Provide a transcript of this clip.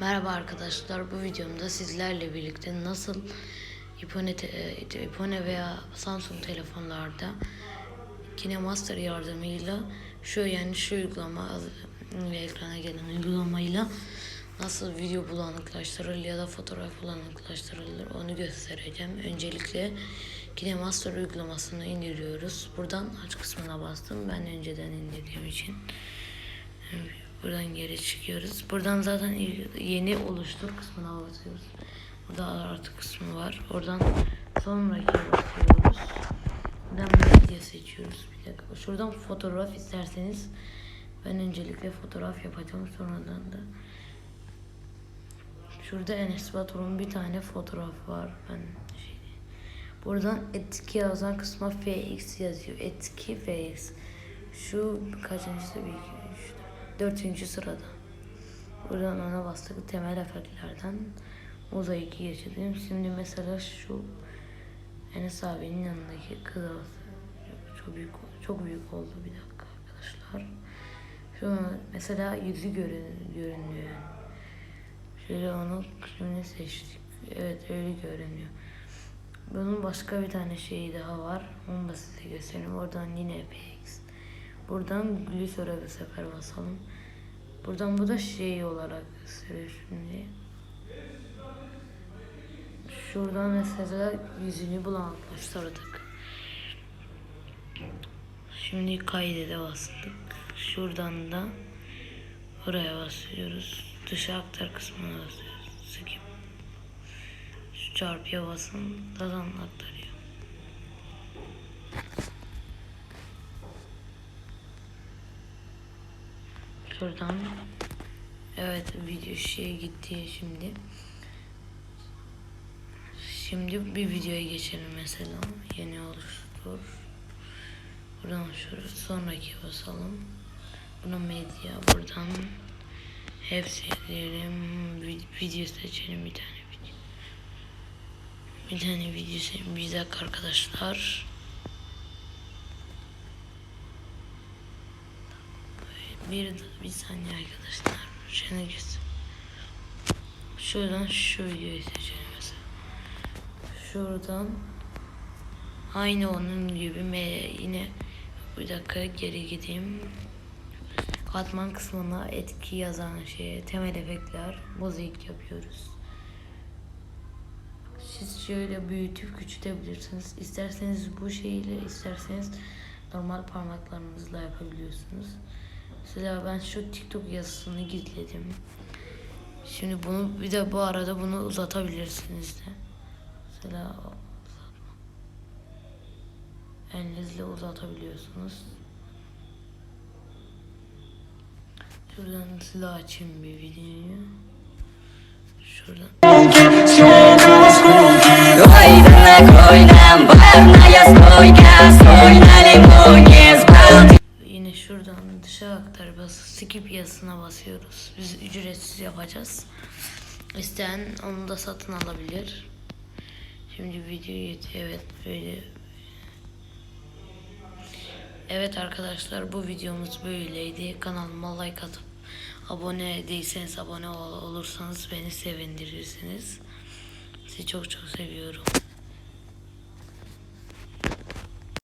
Merhaba arkadaşlar. Bu videomda sizlerle birlikte nasıl iPhone, e, iPhone veya Samsung telefonlarda KineMaster yardımıyla şu yani şu uygulama ve ekrana gelen uygulamayla nasıl video bulanıklaştırılır ya da fotoğraf bulanıklaştırılır onu göstereceğim. Öncelikle KineMaster uygulamasını indiriyoruz. Buradan aç kısmına bastım. Ben önceden indirdiğim için. Buradan geri çıkıyoruz. Buradan zaten yeni oluştur kısmına basıyoruz. Burada artı kısmı var. Oradan sonraki basıyoruz. Buradan medya seçiyoruz. Bir dakika. Şuradan fotoğraf isterseniz ben öncelikle fotoğraf yapacağım. Sonradan da Şurada Enes Batur'un bir tane fotoğraf var. Ben şey Buradan etki yazan kısma FX yazıyor. Etki FX. Şu kaçıncısı bir dört. Dördüncü sırada. Buradan ona bastık temel efektlerden mozaiki geçirdim. Şimdi mesela şu Enes abinin yanındaki kız çok büyük çok büyük oldu bir dakika arkadaşlar. Şu mesela yüzü görün, görünüyor. Şöyle onu şimdi seçtik. Evet öyle görünüyor. Bunun başka bir tane şeyi daha var. Onu da size göstereyim. Oradan yine FX. Buradan glisöre bir sefer basalım. Buradan bu da şey olarak gösteriyor şimdi. Şuradan mesela yüzünü bulanıklaştırdık. Şimdi kaydede bastık. Şuradan da buraya basıyoruz. Dışa aktar kısmına basıyoruz. Skip. Şu çarpıya basın. Zaten aktarıyor. Şuradan Evet video şeye gitti şimdi. Şimdi bir videoya geçelim mesela. Yeni oluştur. Buradan şuraya sonraki basalım. Buna medya buradan hepsi diyelim. Vi- Video seçelim bir tane video. Bir tane video seçelim. Bir dakika arkadaşlar. Bir, bir saniye arkadaşlar. Şunu göster. Şuradan şu videoyu seçelim mesela. Şuradan aynı onun gibi me- yine bir dakika geri gideyim. Katman kısmına etki yazan şeye temel efektler mozaik yapıyoruz. Siz şöyle büyütüp küçültebilirsiniz. İsterseniz bu şeyle isterseniz normal parmaklarınızla yapabiliyorsunuz. Mesela ben şu TikTok yazısını gizledim. Şimdi bunu bir de bu arada bunu uzatabilirsiniz de. Mesela. Elinizle uzatabiliyorsunuz. Şuradan size açayım bir videoyu. Şuradan. Ой, dışa aktar bas skip yazısına basıyoruz. Biz ücretsiz yapacağız. İsteyen onu da satın alabilir. Şimdi videoyu evet böyle Evet arkadaşlar bu videomuz böyleydi. Kanalıma like atıp abone değilseniz abone ol- olursanız beni sevindirirsiniz. Sizi çok çok seviyorum.